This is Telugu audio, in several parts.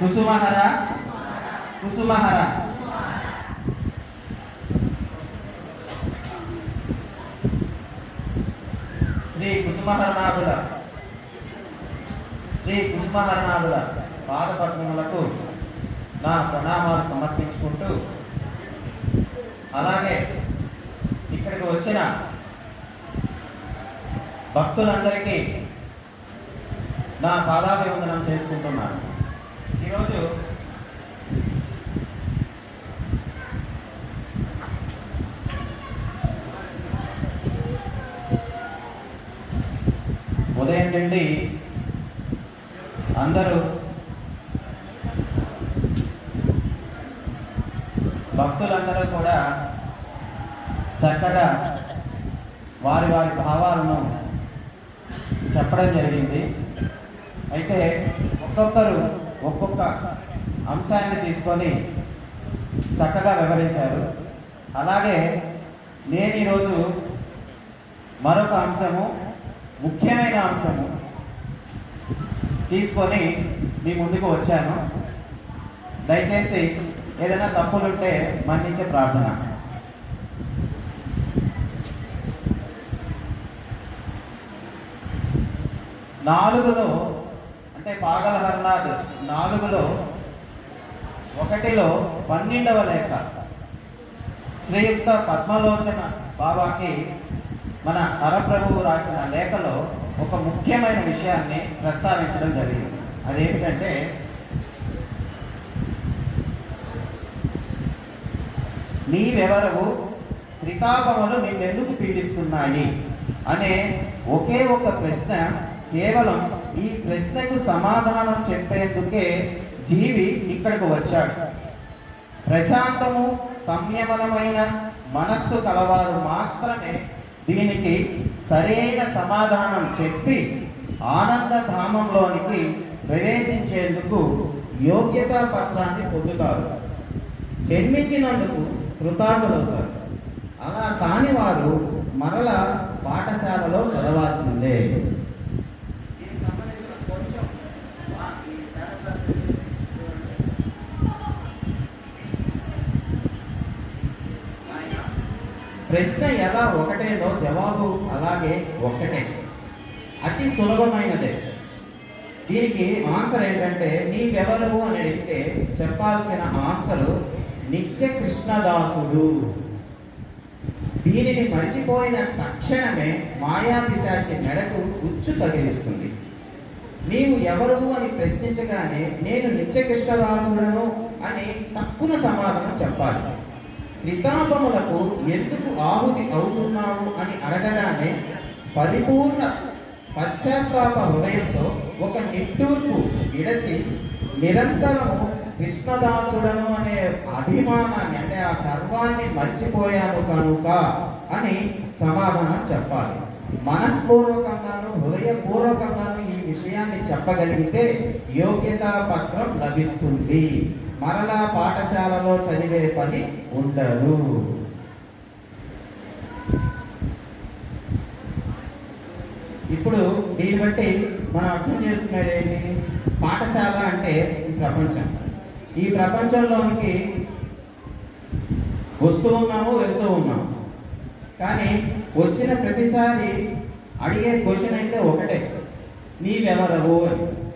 కుసుమహర? కుసుమహర. శ్రీ కుసుమహరనాథుల. శ్రీ కుసుమహరనాథుల పాదపద్మములకు నా ప్రణామాలు సమర్పించుకుంటూ అలాగే ఇక్కడికి వచ్చిన భక్తులందరికీ నా పాదాభివందనం చేసుకుంటున్నాను. ఈరోజు ఉదయం నుండి అందరూ భక్తులందరూ కూడా చక్కగా వారి వారి భావాలను చెప్పడం జరిగింది. అయితే ఒక్కొక్కరు ఒక్కొక్క అంశాన్ని తీసుకొని చక్కగా వివరించారు. అలాగే నేను ఈరోజు మరొక అంశము ముఖ్యమైన అంశము తీసుకొని మీ ముందుకు వచ్చాను. దయచేసి ఏదైనా తప్పులుంటే మన్నించే ప్రార్థన. నాలుగులో అంటే పాగల హర్నాథ్ నాలుగులో ఒకటిలో పన్నెండవ లేఖ. శ్రీయుక్త పద్మలోచన బాబాకి మన హరప్రభువు రాసిన లేఖలో ఒక ముఖ్యమైన విషయాన్ని ప్రస్తావించడం జరిగింది. అదేమిటంటే నీవెవరవు? త్రితాపములు నిన్నెందుకు పీడిస్తున్నాయి? అనే ఒకే ఒక ప్రశ్న కేవలం ఈ ప్రశ్నకు సమాధానం చెప్పేందుకే జీవి ఇక్కడికి వచ్చాడు. ప్రశాంతము సంయమనమైన మనస్సు కలవారు మాత్రమే దీనికి సరైన సమాధానం చెప్పి ఆనంద ధామంలోనికి ప్రవేశించేందుకు యోగ్యతా పత్రాన్ని పొందుతారు. జన్మించినందుకు కృతార్థులవుతారు. అలా కాని వారు మరల పాఠశాలలో చదవాల్సిందే దీనికి సంబంధించిన కొంచెం ఆ- ఈ paragraph చూడండి. ఆయన ప్రశ్న ఎలా ఒకటేదో జవాబు అలాగే ఒక్కటే. అతి సులభమైనదే. దీనికి ఆన్సర్ ఏంటంటే నీవెవరు అని అడిగితే చెప్పాల్సిన ఆన్సర్ నిత్య కృష్ణదాసుడు దీనిని మర్చిపోయిన తక్షణమే మాయాపిశాచి మెడకు ఉచ్చు తగిలిస్తుంది. నీవు ఎవరు అని ప్రశ్నించగానే నేను నిత్య కృష్ణదాసుడను అని తప్పున సమాధానం చెప్పాలి. నితాపములకు ఎందుకు ఆహుతి అవుతున్నావు అని అడగగానే పరిపూర్ణ పశ్చాత్తాప హృదయంతో ఒక నిట్టూర్పు విడచి నిరంతరము కృష్ణదాసుడను అనే అభిమానాన్ని అంటే ఆ గర్వాన్ని మర్చిపోయాను కనుక అని సమాధానం చెప్పాలి. మనఃపూర్వకంగాను హృదయపూర్వకంగాను ఈ విషయాన్ని చెప్పగలిగితే యోగ్యతా పత్రం లభిస్తుంది. మరలా పాఠశాలలో చదివే పని ఉండదు. ఇప్పుడు దీన్ని బట్టి మనం అర్థం చేసుకునేది ఏంటి? పాఠశాల అంటే ఈ ప్రపంచం. ఈ ప్రపంచంలోనికి వస్తూ ఉన్నాము వెళ్తూ ఉన్నాము. కానీ వచ్చిన ప్రతిసారి అడిగే క్వశ్చన్ అయితే ఒకటే. నీవెవరవు అని.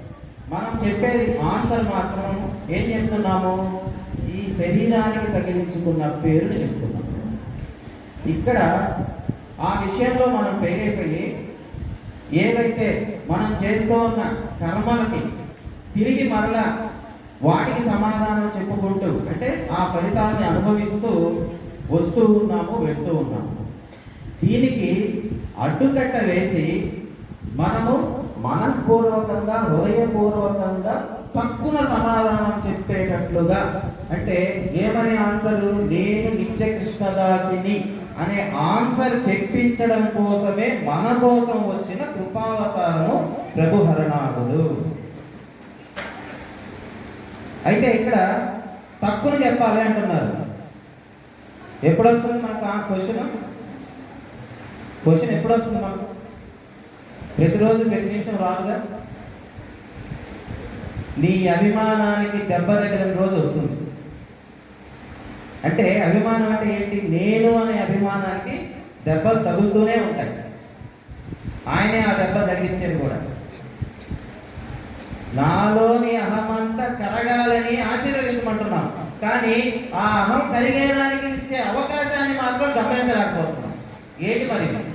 మనం చెప్పేది ఆన్సర్ మాత్రం ఏం చెప్తున్నాము? ఈ శరీరానికి తగిలించుకున్న పేరుని చెప్తున్నాం. ఇక్కడ ఆ విషయంలో మనం పేరైపోయి ఏవైతే మనం చేస్తూ ఉన్న కర్మలకి తిరిగి మరలా వాటికి సమాధానం చెప్పుకుంటూ అంటే ఆ ఫలితాన్ని అనుభవిస్తూ వస్తూ ఉన్నాము వెళ్తూ ఉన్నాము. దీనికి అడ్డుకట్ట వేసి మనము మనఃపూర్వకంగా హృదయపూర్వకంగా పక్కున సమాధానం చెప్పేటట్లుగా అంటే ఏమనే ఆన్సర్? నేను నిత్య కృష్ణదాసిని అనే ఆన్సర్ చెప్పించడం కోసమే మన కోసం వచ్చిన కృపావతారము ప్రభు హరణాథుడు అయితే ఇక్కడ తక్కువ చెప్పాలి అంటున్నారు. ఎప్పుడు వస్తుంది మనకు ఆ క్వశ్చన్? క్వశ్చన్ ఎప్పుడు వస్తుంది మనకు? ప్రతిరోజు ప్రతి నిమిషం రాదుగా? నీ అభిమానానికి దెబ్బ తగిలిన రోజు వస్తుంది. అంటే అభిమానం అంటే ఏంటి? నేను అనే అభిమానానికి దెబ్బలు తగులుతూనే ఉంటాయి. ఆయనే ఆ దెబ్బ తగ్గించేది కూడా. నాలోని అహమంతా కరగాలని ఆశీర్వదించమంటున్నాం. కానీ ఆ అహం కరిగేదానికి ఇచ్చే అవకాశాన్ని మాత్రం గమనించలేకపోతున్నాం. ఏంటి మరి?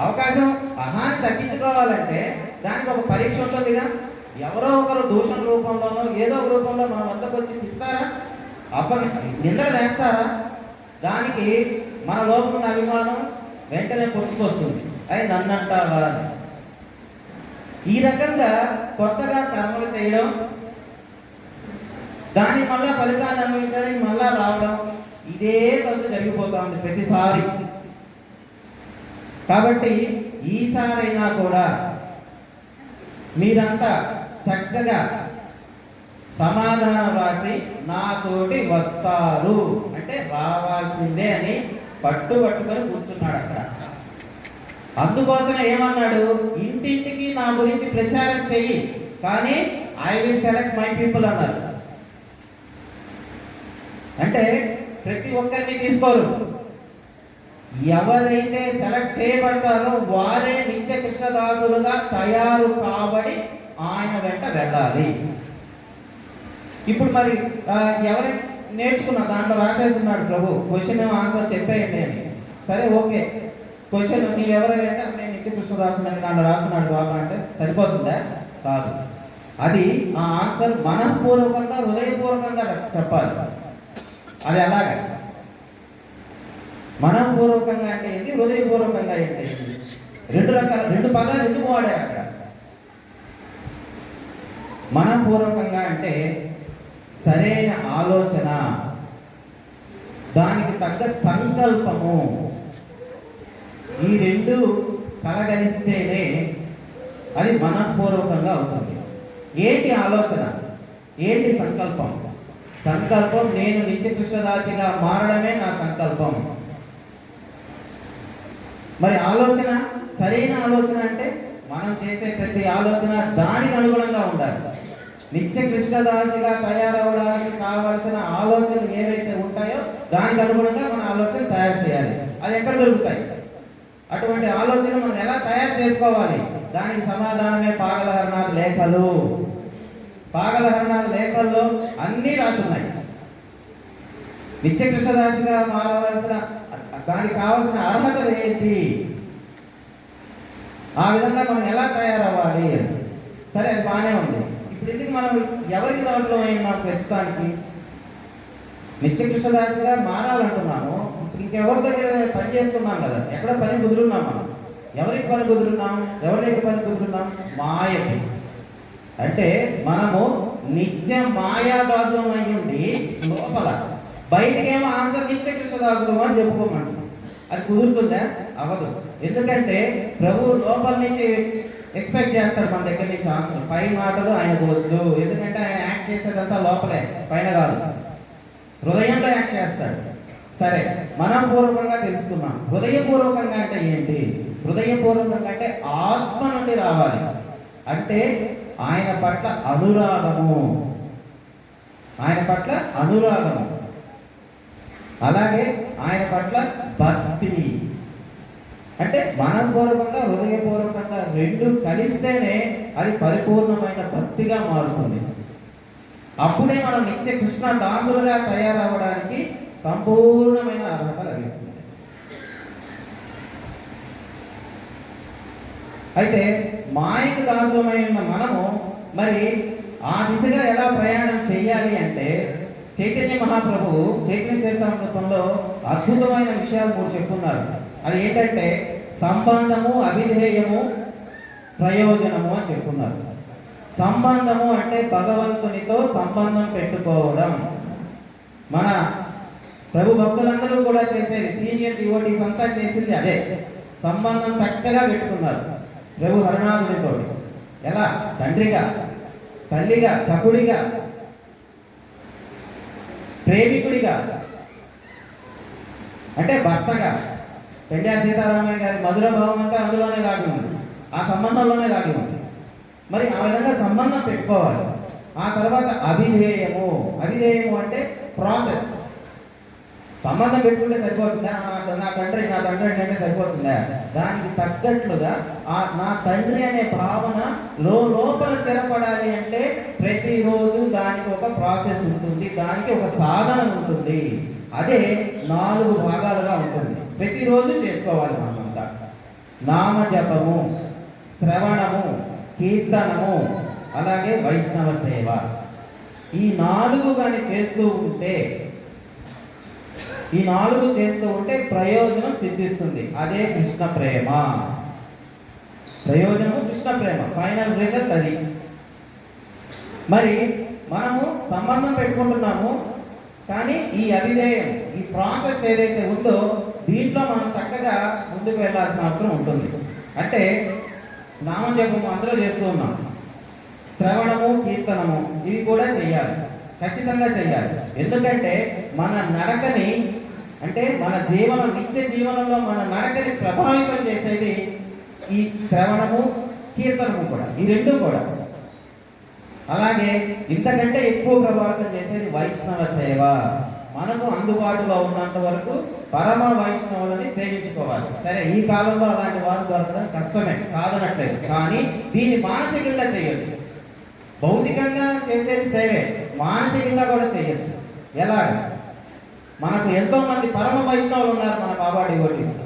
అవకాశం అహాన్ని తగ్గించుకోవాలంటే దానికి ఒక పరీక్ష ఉంటుందిగా ఎవరో ఒకరు దోషం రూపంలోనో ఏదో ఒక రూపంలో మన వద్దకు వచ్చి తిస్తారా అప్పని నిందలు వేస్తారా? దానికి మన లోపల ఉన్న అభిమానం వెంటనే పుట్టుకొస్తుంది అది నన్ను అంటావా అని. ఈ రకంగా కొత్తగా కర్మలు చేయడం దాని మళ్ళా ఫలితాన్ని అనుభవించడానికి మళ్ళా రావడం ఇదే కొంత జరిగిపోతా ఉంది ప్రతిసారి. కాబట్టి ఈసారైనా కూడా మీరంతా చక్కగా సమాధానం రాసి నాతోటి వస్తారు. అంటే రావాల్సిందే అని పట్టు పట్టుకొని కూర్చున్నాడు అక్కడ. అందుకోసం ఏమన్నాడు? ఇంటింటికి నా గురించి ప్రచారం చెయ్యి. కానీ I will select my people అన్నారు. అంటే ప్రతి ఒక్కరిని తీసుకోరు. ఎవరైతే సెలెక్ట్ చేయబడతారో వారే నిత్య కృష్ణదాసులుగా తయారు కాబడి ఆయన వెంట వెళ్ళాలి. ఇప్పుడు మరి ఎవరి నేర్చుకున్న దాంట్లో రాసేస్తున్నాడు ప్రభు. క్వశ్చన్ ఆన్సర్ చెప్పేయండి. అని సరే ఓకే. క్వశ్చన్ నీవెవరైతే నేను నిత్య కృష్ణదాసుని అని దాంట్లో రాస్తున్నాడు బాబా అంటే సరిపోతుందా? కాదు. అది ఆ ఆన్సర్ మనఃపూర్వకంగా హృదయపూర్వకంగా చెప్పాలి. అది అలాగే. మనపూర్వకంగా అంటే ఏంటి? హృదయపూర్వకంగా అంటే ఏంటి? రెండు రకాల రెండు పదాలు ఎందుకు వాడే అక్కడ? మనపూర్వకంగా అంటే సరైన ఆలోచన దానికి తగ్గ సంకల్పము. ఈ రెండు కలగలిస్తేనే అది మనపూర్వకంగా అవుతుంది. ఏంటి ఆలోచన? ఏంటి సంకల్పం? సంకల్పం నేను నిత్యకృష్ణరాశిగా మారడమే నా సంకల్పం. మరి ఆలోచన సరైన ఆలోచన అంటే మనం చేసే ప్రతి ఆలోచన దానికి అనుగుణంగా ఉండాలి. నిత్య కృష్ణదాసిగా తయారవడానికి కావలసిన ఆలోచనలు ఏవైతే ఉంటాయో దానికి అనుగుణంగా మన ఆలోచన తయారు చేయాలి. అది ఎక్కడ దొరుకుతాయి? అటువంటి ఆలోచన మనం ఎలా తయారు చేసుకోవాలి? దానికి సమాధానమే పాగలహరణాలు లేఖలు. పాగలహరణాలు లేఖల్లో అన్నీ రాసున్నాయి. నిత్య కృష్ణదాసిగా మారవలసిన దానికి కావలసిన అర్హతలు ఏంటి? ఆ విధంగా మనం ఎలా తయారవ్వాలి అని. సరే అది బాగానే ఉంది. ఇప్పుడు ఎందుకు మనం ఎవరికి అవసరం అయినాం ప్రస్తుతానికి? నిత్యకృష్ణదాసిగా మారాలంటున్నాము ఇప్పుడు ఇంకెవరి దగ్గర పని చేస్తున్నాం కదా ఎక్కడ పని కుదురున్నాం మనం? ఎవరికి పని కుదురున్నాం? ఎవరి దగ్గర పని కుదురున్నాం? మాయకి. అంటే మనము నిత్య మాయాదాసులం అయి ఉండి లోపల. బయటకేమో ఆన్సర్ నిత్య కృష్ణదాసులం అని చెప్పుకోమంటున్నాం అది కుదురుతుందా? అవ్వదు. ఎందుకంటే ప్రభు లోపల నుంచి ఎక్స్పెక్ట్ చేస్తాడు మన దగ్గర నుంచి ఆన్సర్ పై మాటలు ఆయన వద్దు. ఎందుకంటే ఆయన యాక్ట్ చేసేదంతా లోపలే పైన కాదు. హృదయంలో యాక్ట్ చేస్తాడు. సరే మనం పూర్వకంగా తెలుసుకున్నాం హృదయపూర్వకంగా అంటే ఏంటి? హృదయపూర్వకంగా అంటే ఆత్మ నుండి రావాలి. అంటే ఆయన పట్ల అనురాగము. ఆయన పట్ల అనురాగము. అలాగే ఆయన పట్ల భక్తి. అంటే మనపూర్వకంగా హృదయపూర్వకంగా రెండు కలిస్తేనే అది పరిపూర్ణమైన భక్తిగా మారుతుంది. అప్పుడే మనం నిత్య కృష్ణ దాసులుగా తయారవడానికి సంపూర్ణమైన అర్హత లభిస్తుంది. అయితే మాయకు దాసులమైన మనము మరి ఆ దిశగా ఎలా ప్రయాణం చేయాలి అంటే చైతన్య మహాప్రభు చైతన్య చరితామృతంలో అద్భుతమైన విషయాలు మూడు చెప్పున్నారు. అది ఏంటంటే సంబంధము అభిధేయము ప్రయోజనము అని చెప్పున్నారు. సంబంధము అంటే భగవంతునితో సంబంధం పెట్టుకోవడం. మన ప్రభు భక్తులందరూ కూడా చేసేది సీనియర్ డివోటీస్ అంతా చేసింది అదే. సంబంధం చక్కగా పెట్టుకున్నారు ప్రభు హరినాథునితో ఎలా? తండ్రిగా తల్లిగా సకుడిగా ప్రేమికుడిగా. అంటే భర్తగా. పెండ్యా సీతారామయ్య గారి మధుర భావం అంటే అందులోనే దాగి ఉంది. ఆ సంబంధంలోనే దాగి ఉంది. మరి ఆ విధంగా సంబంధం పెట్టుకోవాలి. ఆ తర్వాత అభిధేయము. అభిధేయము అంటే ప్రాసెస్ సంబంధం పెట్టుకుంటే సరిపోతుందా? నా- నా తండ్రి నా తండ్రి అంటే సరిపోతుందా? దానికి తగ్గట్లుగా ఆ నా తండ్రి అనే భావన లో లోపల స్థిరపడాలి అంటే ప్రతిరోజు దానికి ఒక ప్రాసెస్ ఉంటుంది దానికి ఒక సాధన ఉంటుంది. అదే నాలుగు భాగాలుగా ఉంటుంది. ప్రతిరోజు చేసుకోవాలి మనమంతా. నామజపము శ్రవణము కీర్తనము అలాగే వైష్ణవ సేవ. ఈ నాలుగు కానీ చేస్తూ ఉంటే ఈ నాలుగు చేస్తూ ఉంటే ప్రయోజనం సిద్ధిస్తుంది. అదే కృష్ణ ప్రేమ. ప్రయోజనము కృష్ణ ప్రేమ. ఫైనల్ రిజల్ట్ అది. మరి మనము సంబంధం పెట్టుకుంటున్నాము కానీ ఈ అవిధేయం ఈ ప్రాసెస్ ఏదైతే ఉందో దీంట్లో మనం చక్కగా ముందుకు వెళ్ళాల్సిన అవసరం ఉంటుంది. అంటే నామజపము అందరూ చేస్తూ ఉన్నాం. శ్రవణము కీర్తనము ఇవి కూడా చేయాలి. ఖచ్చితంగా చేయాలి ఎందుకంటే మన నడకని అంటే మన జీవనం నిత్య జీవనంలో మన నడకని ప్రభావితం చేసేది ఈ శ్రవణము కీర్తనము కూడా ఈ రెండు కూడా. అలాగే ఇంతకంటే ఎక్కువ ప్రభావితం చేసేది వైష్ణవ సేవ. మనకు అందుబాటులో ఉన్నంత వరకు పరమ వైష్ణవులని సేవించుకోవాలి. సరే ఈ కాలంలో అలాంటి వారు దొరకడం కష్టమే కాదనట్లేదు. కానీ దీన్ని మానసికంగా చేయొచ్చు. భౌతికంగా చేసేది సేవే. మానసికంగా కూడా చేయొచ్చు. ఎలా? మనకు ఎంతో మంది పరమ వైష్ణవులు ఉన్నారు మన బాబా డివోటీస్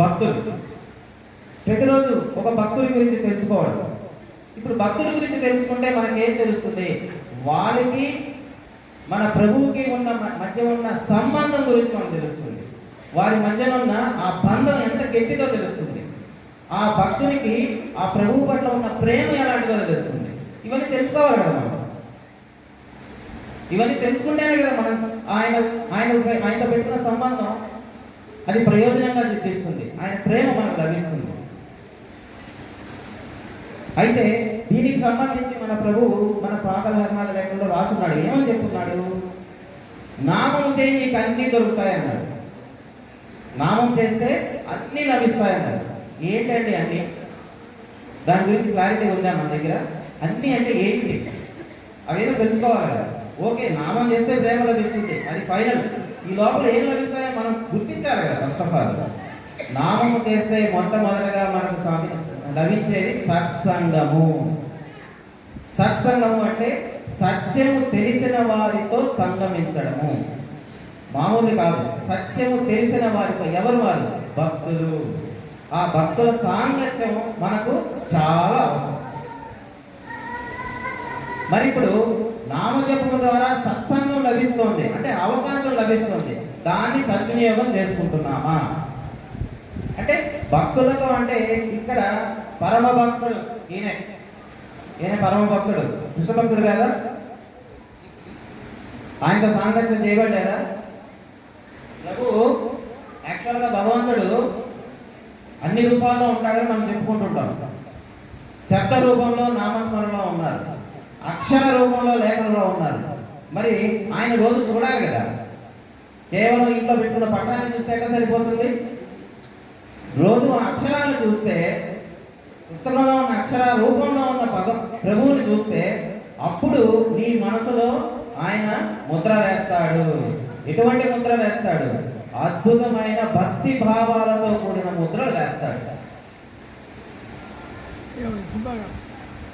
భక్తులు. ప్రతిరోజు ఒక భక్తుడి గురించి తెలుసుకోవడం. ఇప్పుడు భక్తుల గురించి తెలుసుకుంటే మనకి ఏం తెలుస్తుంది? వాళ్ళకి మన ప్రభువుకి ఉన్న మధ్య ఉన్న సంబంధం గురించి మనకు తెలుస్తుంది. వారి మధ్యన ఉన్న ఆ బంధం ఎంత గట్టిదో తెలుస్తుంది. ఆ భక్తునికి ఆ ప్రభువు పట్ల ఉన్న ప్రేమ ఎలాంటిదో తెలుస్తుంది. ఇవన్నీ తెలుసుకోవాలి కదా మనం. ఇవన్నీ తెలుసుకుంటేనే కదా మనం ఆయన ఆయన ఆయనతో పెట్టుకున్న సంబంధం. అది ప్రయోజనంగా చూపిస్తుంది ఆయన ప్రేమ మనకు లభిస్తుంది. అయితే దీనికి సంబంధించి మన ప్రభువు మన పాపధర్మాలు లేకుండా రాసున్నాడు. ఏమని చెప్తున్నాడు? నామం చేయి నీకు అన్నీ దొరుకుతాయన్నాడు నామం చేస్తే అన్నీ లభిస్తాయన్నాడు ఏంటండి అన్ని? దాని గురించి క్లారిటీ ఉందా మన దగ్గర? అన్నీ అంటే ఏంటి? అవేదో తెలుసుకోవాలి కదా. ఓకే నామం చేస్తే ప్రేమ లభిస్తుంది అది ఫైనల్ ఈ లోపల ఏం లభిస్తాయో మనం గుర్తించాలి కదా ఫస్ట్ ఆఫ్ ఆల్ నామము చేస్తే మొట్టమొదటిగా మనకు స్వామి లభించేది సత్సంగము. సత్సంగము అంటే సత్యము తెలిసిన వారితో సంగమించడము. మామూలు కాదు. సత్యము తెలిసిన వారితో ఎవరు వారు? భక్తులు. ఆ భక్తుల సాంగత్యం మనకు చాలా అవసరం. మరి ఇప్పుడు నామజపం ద్వారా సత్సంగం లభిస్తోంది. అంటే అవకాశం లభిస్తుంది. దాన్ని సద్వినియోగం చేసుకుంటున్నామా? అంటే భక్తులతో అంటే ఇక్కడ పరమ భక్తుడు ఈయనే. ఈయన పరమ భక్తుడు. కృష్ణ భక్తుడు కదా ఆయనతో సాంగత్యం చేయబడ్డారా? ప్రభు యాక్చువల్గా భగవంతుడు అన్ని రూపాల్లో ఉంటాడని మనం చెప్పుకుంటుంటాం. శబ్ద రూపంలో నామస్మరణలో ఉన్నారు. అక్షర రూపంలో లేఖనంలో ఉన్నారు. మరి ఆయన రోజు చూడాలి కదా. కేవలం ఇంట్లో పెట్టుకున్న పట్టాన్ని చూస్తే ఎక్కడ సరిపోతుంది? రోజు ఆ అక్షరాలను చూస్తే పుస్తకంలో ఉన్న అక్షర రూపంలో ఉన్న పద ప్రభువుని చూస్తే అప్పుడు నీ మనసులో ఆయన ముద్ర వేస్తాడు. ఎటువంటి ముద్ర వేస్తాడు? అద్భుతమైన భక్తి భావాలతో కూడిన ముద్రలు వేస్తాడు.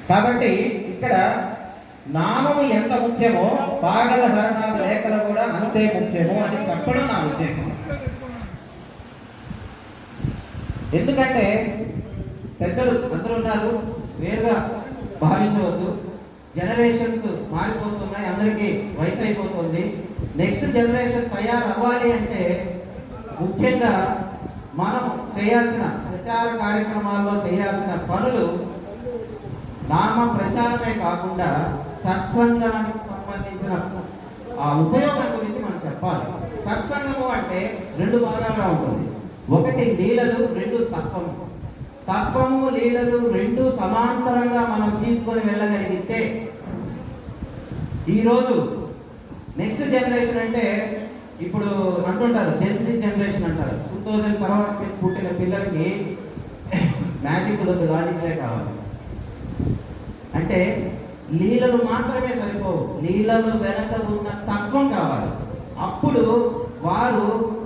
కాబట్టి ఇక్కడ నామము ఎంత ముఖ్యమో పాగల హరణాల లేఖలు కూడా అంతే ముఖ్యము. అని చెప్పడం నా ఉద్దేశం. ఎందుకంటే పెద్దలు అందరూ ఉన్నారు. వేరుగా భావించవద్దు. జనరేషన్స్ మారిపోతున్నాయి. అందరికీ వయసు అయిపోతుంది. నెక్స్ట్ జనరేషన్ తయారు అవ్వాలి అంటే ముఖ్యంగా మనం చేయాల్సిన ప్రచార కార్యక్రమాల్లో చేయాల్సిన పనులు నామ ప్రచారమే కాకుండా సత్సంగానికి సంబంధించిన ఆ ఉపయోగం గురించి మనం చెప్పాలి. సత్సంగము అంటే రెండు భాగాలుగా ఉంటుంది. ఒకటి లీలలు రెండు తత్వము. తత్వము లీలలు రెండు సమాంతరంగా మనం తీసుకొని వెళ్ళగలిగితే ఈరోజు నెక్స్ట్ జనరేషన్ అంటే ఇప్పుడు అంటుంటారు జెన్సీ జనరేషన్ అంటారు. టూ థౌజండ్ తర్వాత పుట్టిన పిల్లలకి మ్యాజిక్ వద్దు లాజిక్లే కావాలి. అంటే లీలలు మాత్రమే సరిపోవు. లీలలు వెనక ఉన్న తత్వం కావాలి. అప్పుడు వారు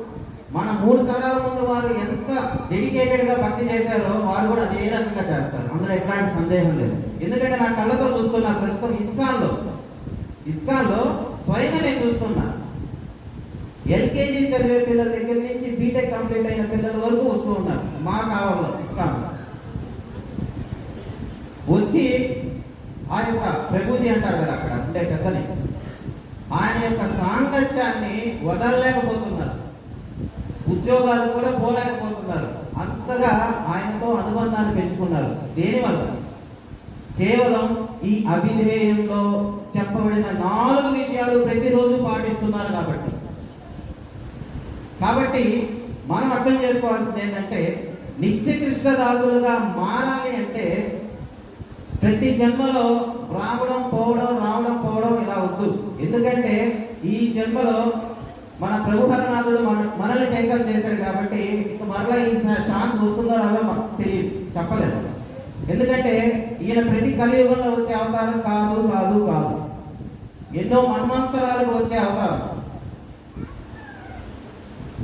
మన మూడు తరాల ముందు వారు ఎంత డెడికేటెడ్గా భక్తి చేశారో వారు కూడా అదే రకంగా చేస్తారు. అందులో ఎట్లాంటి సందేహం లేదు. ఎందుకంటే నా కళ్ళతో చూస్తున్నా ప్రస్తుతం ఇస్కాన్లో. ఇస్కాన్లో స్వయంగా నేను చూస్తున్నా. ఎల్కేజీ చదివే పిల్లల దగ్గర నుంచి బీటెక్ కంప్లీట్ అయిన పిల్లల వరకు వస్తూ ఉన్నారు. మా కావాలో ఇస్కాన్లో. వచ్చి ఆ యొక్క ప్రభుజీ అంటారు కదా అక్కడ ఉండే పెద్దని. ఆయన యొక్క సాంగత్యాన్ని వదలలేకపోతున్నారు. ఉద్యోగాలు కూడా పోలేకపోతున్నారు. అంతగా ఆయనతో అనుబంధాన్ని పెంచుకున్నారు. దేనివల్ల? కేవలం ఈ అభిధేయంలో చెప్పబడిన నాలుగు విషయాలు ప్రతిరోజు పాటిస్తున్నారు కాబట్టి. కాబట్టి మనం అర్థం చేసుకోవాల్సింది ఏంటంటే నిత్య కృష్ణదాసులుగా మారాలి అంటే ప్రతి జన్మలో రావడం పోవడం రావడం పోవడం ఇలా వద్దు. ఎందుకంటే ఈ జన్మలో మన ప్రభుహరనాథుడు మన మనల్ని టేకప్ చేశాడు కాబట్టి ఇక మరలా ఈ ఛాన్స్ వస్తుందో రాదో మనకు తెలియదు. చెప్పలేదు. ఎందుకంటే ఈయన ప్రతి కలియుగంలో వచ్చే అవతారం కాదు కాదు కాదు. ఎన్నో మన్మంతరాలకు వచ్చే అవతారం.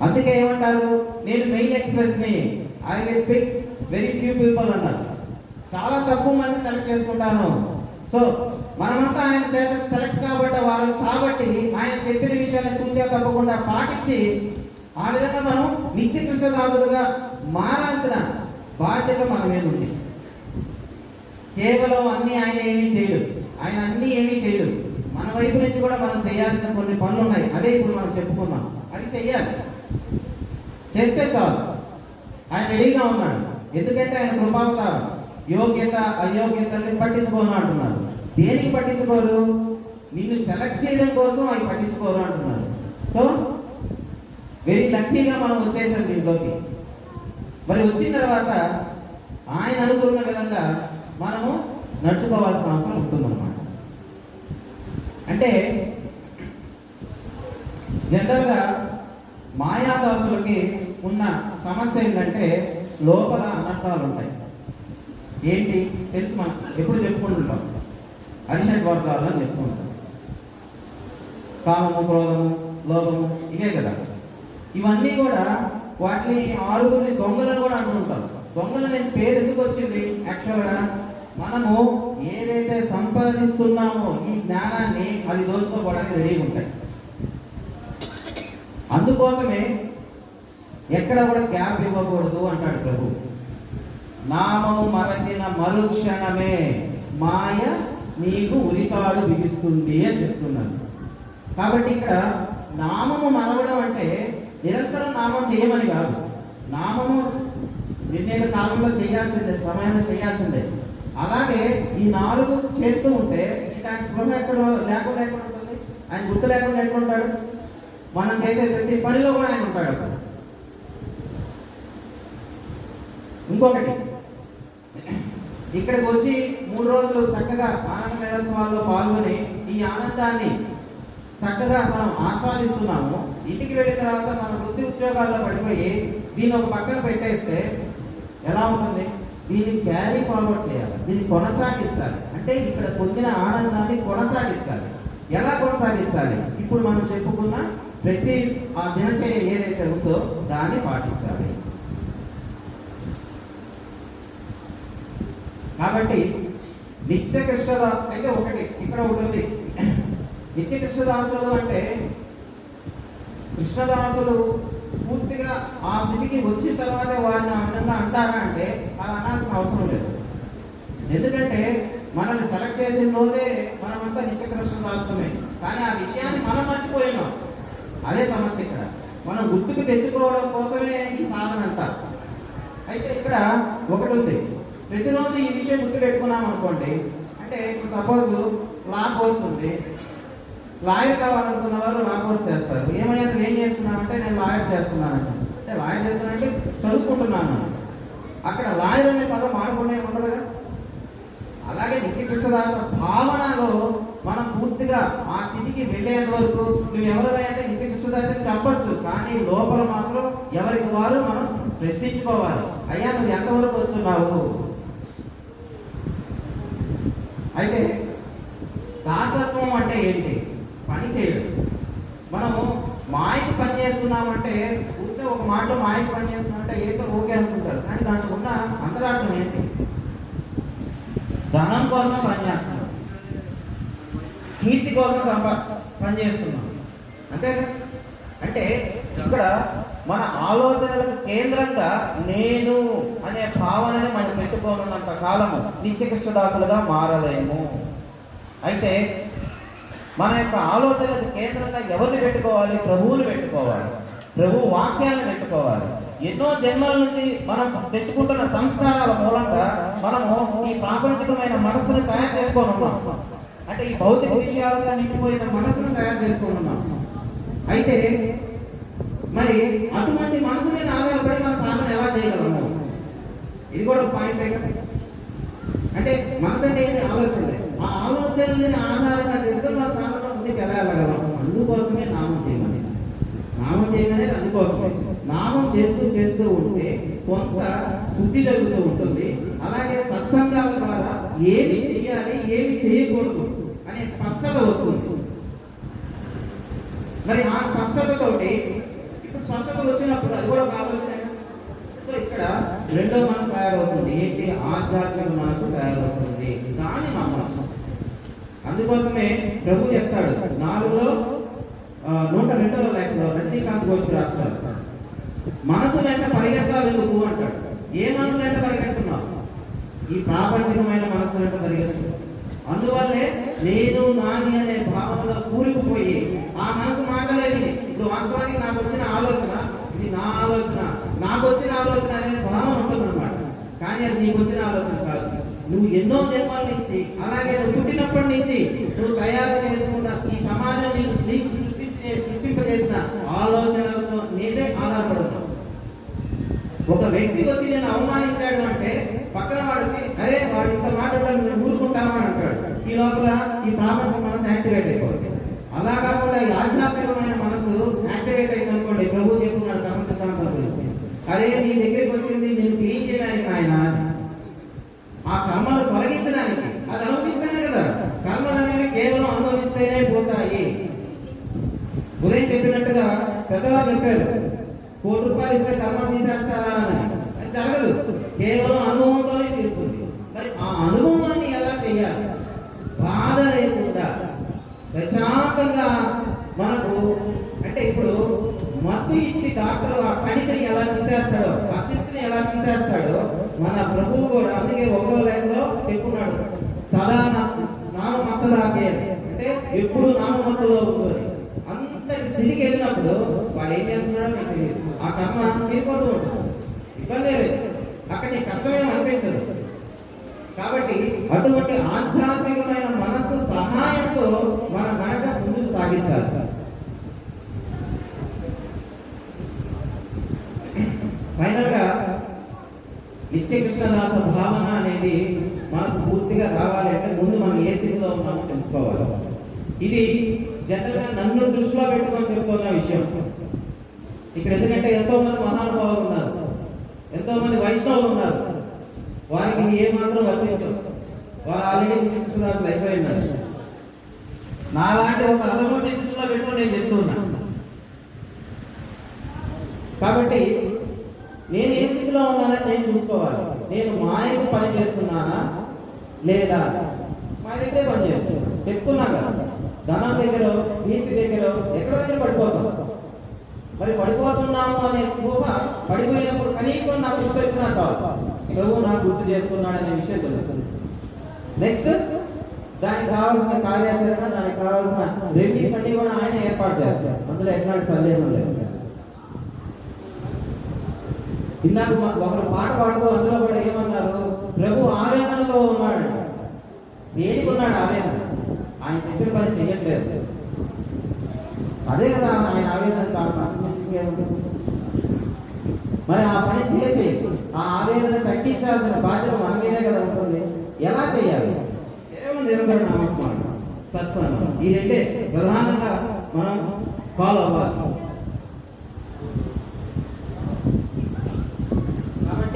అందుకే ఏమంటారు? నేను main ఎక్స్ప్రెస్ని I will pick very few people అన్నారు. చాలా తక్కువ మంది సెలెక్ట్ చేసుకుంటాను సో మనమంతా ఆయన చేత సెలెక్ట్ కాబట్టి వారు కాబట్టి ఆయన చెప్పిన విషయాన్ని తూచా తప్పకుండా పాటించి ఆ విధంగా మనం నిత్య కృష్ణదాసులుగా మారాల్సిన బాధ్యత మన మీద ఉంది. కేవలం అన్ని ఆయన ఏమీ చేయడు. ఆయన అన్ని ఏమీ చేయడు. మన వైపు నుంచి కూడా మనం చేయాల్సిన కొన్ని పనులు ఉన్నాయి అదే ఇప్పుడు మనం చెప్పుకున్నాం. అది చెయ్యాలి చేస్తే చాలు. ఆయన రెడీగా ఉన్నాడు. ఎందుకంటే ఆయన కృపావతారం. యోగ్యత అయోగ్యతని పట్టించుకోను అంటున్నారు. దేనికి పట్టించుకోరు? నిన్ను సెలెక్ట్ చేయడం కోసం అవి పట్టించుకోరు అంటున్నారు. సో వెరీ లక్కీగా మనం వచ్చేసాం దీంట్లోకి. మరి వచ్చిన తర్వాత ఆయన అనుకున్న విధంగా మనము నడుచుకోవాల్సిన అవసరం ఉంటుందన్నమాట. అంటే జనరల్గా మాయాదాసులకి ఉన్న సమస్య ఏంటంటే లోపల అనర్థాలు ఉంటాయి. ఏంటి? తెలుసు మనం ఎప్పుడు చెప్పుకుంటుంటాం? అరిషడ్ వర్గాలు అని చెప్పుకుంటాం. కామము క్రోధము లోభము ఇవే కదా. ఇవన్నీ కూడా వాటిని ఆరుగురిని దొంగలను కూడా అంటుంటాం. దొంగలు నేను పేరు ఎందుకు వచ్చింది? యాక్చువల్గా మనము ఏదైతే సంపాదిస్తున్నామో ఈ జ్ఞానాన్ని అది దోచుకోవడానికి రెడీగా ఉంటాయి. అందుకోసమే ఎక్కడ కూడా గ్యాప్ ఇవ్వకూడదు అంటాడు ప్రభు. నామము మరచిన మరుక్షణమే మాయ నీకు ఉరితాడు బిగిస్తుంది అని చెప్తున్నాను కాబట్టి ఇక్కడ నామము మరవడం అంటే నిరంతరం నామం చేయమని కాదు. నామము నిర్ణయ కాలంలో చేయాల్సిందే సమయంలో చేయాల్సిందే. అలాగే ఈ నాలుగు చేస్తూ ఉంటే ఇంకా ఆయన స్పృహ ఎక్కడ లేకుండా ఎక్కడ ఉంటుంది? ఆయన గుర్తు లేకుండా ఎక్కడ ఉంటాడు? మనం చేసే ప్రతి పనిలో కూడా ఆయన ఉంటాడు ఇంకొకటి ఇక్కడికి వచ్చి మూడు రోజులు చక్కగా ఆనంద మేళోత్సవాల్లో పాల్గొని ఈ ఆనందాన్ని చక్కగా మనం ఆస్వాదిస్తున్నాము. ఇంటికి వెళ్ళిన తర్వాత మన వృత్తి ఉద్యోగాల్లో పడిపోయి దీన్ని ఒక పక్కన పెట్టేస్తే ఎలా ఉంటుంది? దీన్ని క్యారీ ఫార్వర్డ్ చేయాలి. దీన్ని కొనసాగించాలి. అంటే ఇక్కడ పొందిన ఆనందాన్ని కొనసాగించాలి. ఎలా కొనసాగించాలి? ఇప్పుడు మనం చెప్పుకున్న ప్రతి ఆ దినచర్య ఏదైతే ఉందో దాన్ని పాటించాలి. కాబట్టి నిత్య కృష్ణదా అయితే ఒకటి ఇక్కడ ఒకటి ఉంది నిత్య కృష్ణదాసులు అంటే కృష్ణదాసులు పూర్తిగా ఆ స్థితికి వచ్చిన తర్వాత వారిని అందంగా అంటారా అంటే అది అనాల్సిన అవసరం లేదు. ఎందుకంటే మనల్ని సెలెక్ట్ చేసిన రోజే మనమంతా నిత్య రాస్తున్నాయి కానీ ఆ విషయాన్ని మనం మర్చిపోయినాం. అదే సమస్య ఇక్కడ. మనం గుర్తుకు తెచ్చుకోవడం కోసమే ఈ సాధన అంటారు అయితే ఇక్కడ ఒకటి ఉంది. ప్రతిరోజు ఈ విషయం గుర్తు పెట్టుకున్నాం అనుకోండి. అంటే ఇప్పుడు సపోజ్ లా కోర్స్ ఉంది. లాయర్ కావాలనుకున్న వారు లా కోర్స్ చేస్తారు. ఏమయ్యా నువ్వు ఏం చేస్తున్నానంటే నేను లాయర్ చేస్తున్నానంట అంటే లాయర్ చేస్తున్నానంటే చదువుకుంటున్నాను. అక్కడ లాయర్ అనే పదం మారకుండా ఉండదుగా అలాగే నిత్య కృష్ణదాస భావనలో మనం పూర్తిగా ఆ స్థితికి వెళ్ళేంత వరకు నువ్వు ఎవరైనా అంటే నిత్య కృష్ణదాస్ అని కానీ లోపల మాత్రం ఎవరికి వారు మనం ప్రశ్నించుకోవాలి. అయ్యా నువ్వు ఎంతవరకు వస్తున్నావు? అయితే దాసత్వం అంటే ఏంటి? పని చేయడం. మనము మాయకి పని చేస్తున్నామంటే ఉంటే ఒక మాటలో మాయకి పని చేస్తున్నామంటే ఏదో ఓకే అనుకుంటారు. కానీ దాంట్లో ఉన్న అంతరార్థం ఏంటి? ధనం కోసం పనిచేస్తున్నాం కీర్తి కోసం సంపా పనిచేస్తున్నాం అంతే కదా? అంటే ఇక్కడ మన ఆలోచనలకు కేంద్రంగా నేను అనే భావనని మనం పెట్టుకోనున్నంత కాలము నిత్యకృష్ణదాసులుగా మారలేము. అయితే మన యొక్క ఆలోచనలకు కేంద్రంగా ఎవరిని పెట్టుకోవాలి? ప్రభువులు పెట్టుకోవాలి. ప్రభు వాక్యాలను పెట్టుకోవాలి. ఎన్నో జన్మల నుంచి మనం తెచ్చుకుంటున్న సంస్కారాల మూలంగా మనము ఈ ప్రాపంచికమైన మనసును తయారు చేసుకొని ఉన్నాం. అంటే ఈ భౌతిక విషయాలతో నిండిపోయిన మనసును తయారు చేసుకొని ఉన్నాం. అయితే మరి అటువంటి మనసు మీద ఆధారపడి మన సాధన ఎలా చేయగలము? ఇది కూడా ఒక పాయింట్ అంటే మనసు అంటే ఏంటి? ఆలోచనలే. ఆ ఆలోచనని ఆధారంగా చేస్తే మన సాధన ముందుకు ఎలా వెళ్ళగలం అందుకోసమే నామం చేయమని. నామం చేయమనేది అందుకోసమే. నామం చేస్తూ చేస్తూ ఉంటే కొంత శుద్ధి జరుగుతూ ఉంటుంది. అలాగే సత్సంగాల ద్వారా ఏమి చెయ్యాలి ఏమి చేయకూడదు అనే స్పష్టత వస్తుంది. మరి ఆ స్పష్టతతోటి ఇప్పుడు వచ్చినప్పుడు అది కూడా బాగా సో ఇక్కడ రెండో మనసు తయారవుతుంది. ఏంటి? ఆధ్యాత్మిక మనసు తయారవుతుంది. దాని నమ్మకం అందుకోసమే ప్రభు చెప్తాడు. నాలుగులో నూట రెండవ లైఫ్లో రజనీకాంత్ ఘోష్ రాస్తాడు. మనసు వెంట పరిగెత్తాలి ఎందుకు అంటాడు. ఏ మనసు వెంట పరిగెడుతున్నావు? ఈ ప్రాపంచికమైన మనసు వెంట పరిగెడుతున్నావు. అందువల్లే నేను నాని అనే భావనలో కూరుకుపోయి ఆ మనసు మాటలేని ఇప్పుడు వాస్తవానికి నాకు వచ్చిన ఆలోచన ఇది నా ఆలోచన. నాకు వచ్చిన ఆలోచన అనేది భావన ఉంటుంది అనమాట కానీ అది నీకు వచ్చిన ఆలోచన కాదు. నువ్వు ఎన్నో జన్మల నుంచి అలాగే నువ్వు పుట్టినప్పటి నుంచి నువ్వు తయారు చేసుకున్న ఈ సమాజం నీకు నీకు సృష్టించే సృష్టింపజేసిన ఆలోచనలతో నేనే ఆధారపడతావు ఒక వ్యక్తి వచ్చి నేను అవమానించాడు అంటే పక్కన వాడికి అరే వాడు ఇంత మాట్లాడాలి నేను ఊరుకుంటామని అంటాడు. ఈ లోపల ఈ ప్రాపంచం మనసు యాక్టివేట్ అయిపోతుంది అలా కాకుండా ఈ ఆధ్యాత్మికమైన మనసు యాక్టివేట్ అయింది అనుకోండి ప్రభు చెప్పుకున్నాడు కర్మ సిద్ధాంతం గురించి. అదే నీ దగ్గరికి వచ్చింది నేను క్లీన్ చేయడానికి ఆయన. ఆ కర్మను తొలగించడానికి. అది అనుభవిస్తేనే కదా. కర్మలు అనేవి కేవలం అనుభవిస్తేనే పోతాయి. ఉదయం చెప్పినట్టుగా పెద్దవారు చెప్పారు కోటి రూపాయలు ఇస్తే కర్మ తీసేస్తారా అని. అది జరగదు. కేవలం అనుభవంతోనే తీరుతుంది మరి ఆ అనుభవాన్ని ఎలా చేయాలి బాధ లేకుండా ప్రశాంతంగా మనకు అంటే ఇప్పుడు మత్తు ఇచ్చి డాక్టర్ ఆ కణికని ఎలా తీసేస్తాడో ఆ శిష్యుని ఎలా తీసేస్తాడో మన ప్రభువు కూడా అందుకే ఒకరో లైన్లో చెప్పున్నాడు. సదా నా- నామమత్తలాగే అంటే ఎప్పుడు నామమత్తులో ఉంటుంది అంత స్థితికి వెళ్ళినప్పుడు వాడు ఏం చేస్తున్నాడో మీకు తెలియదు. ఆ కర్మ తీరిపోతూ ఉంటుంది. ఇబ్బంది లేదు. అక్కడ నీకు కష్టమేం అనిపించదు. కాబట్టి అటువంటి ఆధ్యాత్మికమైన మనస్సు సహాయంతో మన నడక ముందుకు సాగించాలి. ఫైనల్గా నిత్య కృష్ణదాస భావన అనేది మనకు పూర్తిగా రావాలి అంటే ముందు మనం ఏ స్థితిలో ఉన్నామో తెలుసుకోవాలి. ఇది జనరల్గా నన్ను దృష్టిలో పెట్టుకొని చెప్పుకున్న విషయం. ఇక్కడ ఎందుకంటే ఎంతో మంది మహానుభావులు ఉన్నారు. ఎంతో మంది వైష్ణవులు ఉన్నారు. వారికి ఏ ఏమాత్రం వర్తించదు. వారు ఆల్రెడీ కృష్ణదాసులు అయిపోయి ఉన్నారు. నాలాంటి ఒక అలవాటు దృష్టిలో పెట్టుకొని నేను చెప్తున్నా. కాబట్టి నేను ఏ స్థితిలో ఉన్నానని నేను చూసుకోవాలి. నేను మాయకు పని చేస్తున్నానా లేదా? మా దగ్గరే పని చేస్తున్నా చెప్తున్నా కదా. ధనం దగ్గర నీతి దగ్గర ఎక్కడ దగ్గర పడిపోతాం? మరి పడిపోతున్నాము అనే ఊహ పడిపోయినప్పుడు కనీసం నాకు గుర్తు వచ్చినా చాలు. ప్రభు నాకు గుర్తు చేస్తున్నాడు అనే విషయం తెలుస్తుంది. నెక్స్ట్ దానికి కావాల్సిన కార్యాచరణ దానికి కావాల్సిన రెమెడీస్ అన్ని కూడా ఆయన ఏర్పాటు చేస్తారు. అందులో ఎట్లాంటి సందేహం లేదు. ఇందాక ఒకరు పాట పాడుతూ అందులో కూడా ఏమన్నారు ప్రభు ఆవేదనలో ఉన్నాడు. దేనికి ఉన్నాడు ఆవేదన ఆయన చెప్పిన పని చేయట్లేదు అదే కదా ఆయన ఆవేదన కారణం మరి ఆ పని చేసి ఆ ఆవేదన తగ్గించాల్సిన బాధ్యత మన మీదే కదా ఉంటుంది. ఎలా చేయాలి? కేవలం నిరంతర నామస్మరణ. సత్సంగం ఈ రెండే ప్రధానంగా మనం ఫాలో అవ్వాలి.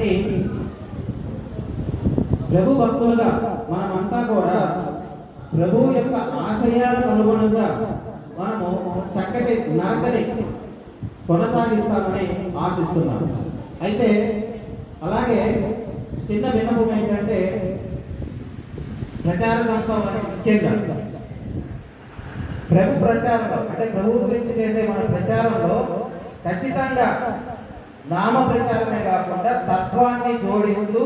కాబట్టి ప్రభు భక్తులుగా మనమంతా కూడా ప్రభువు యొక్క ఆశయాలకు అనుగుణంగా మనము చక్కటి నడకని కొనసాగిస్తామని ఆశిస్తున్నాం అయితే అలాగే చిన్న విన్నపం ఏంటంటే ప్రచార సంస్థ ముఖ్యంగా ప్రభు ప్రచారంలో అంటే ప్రభు గురించి చేసే మన ప్రచారంలో ఖచ్చితంగా నామ ప్రచారమే కాకుండా తత్వాన్ని జోడిస్తూ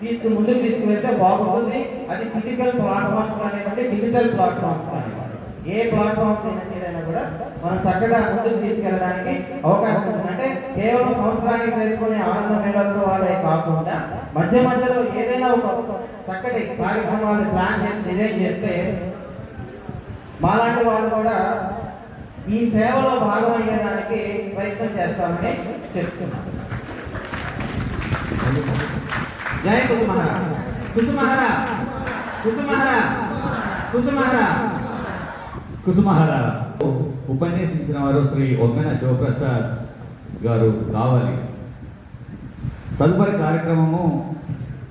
తీసుకు ముందుకు తీసుకువెళ్తే బాగుంటుంది. అది ఫిజికల్ ప్లాట్ఫామ్స్ కానివ్వండి డిజిటల్ ప్లాట్ఫామ్స్ కానివ్వండి. ఏ ప్లాట్ఫామ్స్ అయినా కూడా మనం చక్కగా ముందుకు తీసుకెళ్ళడానికి అవకాశం ఉంది అంటే కేవలం సంవత్సరానికి చేసుకునే ఆనంద మేళోత్సవాలే కాకుండా మధ్య మధ్యలో ఏదైనా ఒక చక్కటి కార్యక్రమాలు ప్లాన్ చేసి డిజైన్ చేస్తే మాలాంటి వాళ్ళు కూడా ఈ సేవలో భాగమయ్యడానికి ప్రయత్నం చేస్తామని చెప్తున్నాం జై కుసుమహర కుసుమహర కుసుమహర కుసుమహర కుసుమహార ఉపన్యసించిన వారు శ్రీ ఒమ్మెన శివప్రసాద్ గారు కావాలి. తదుపరి కార్యక్రమము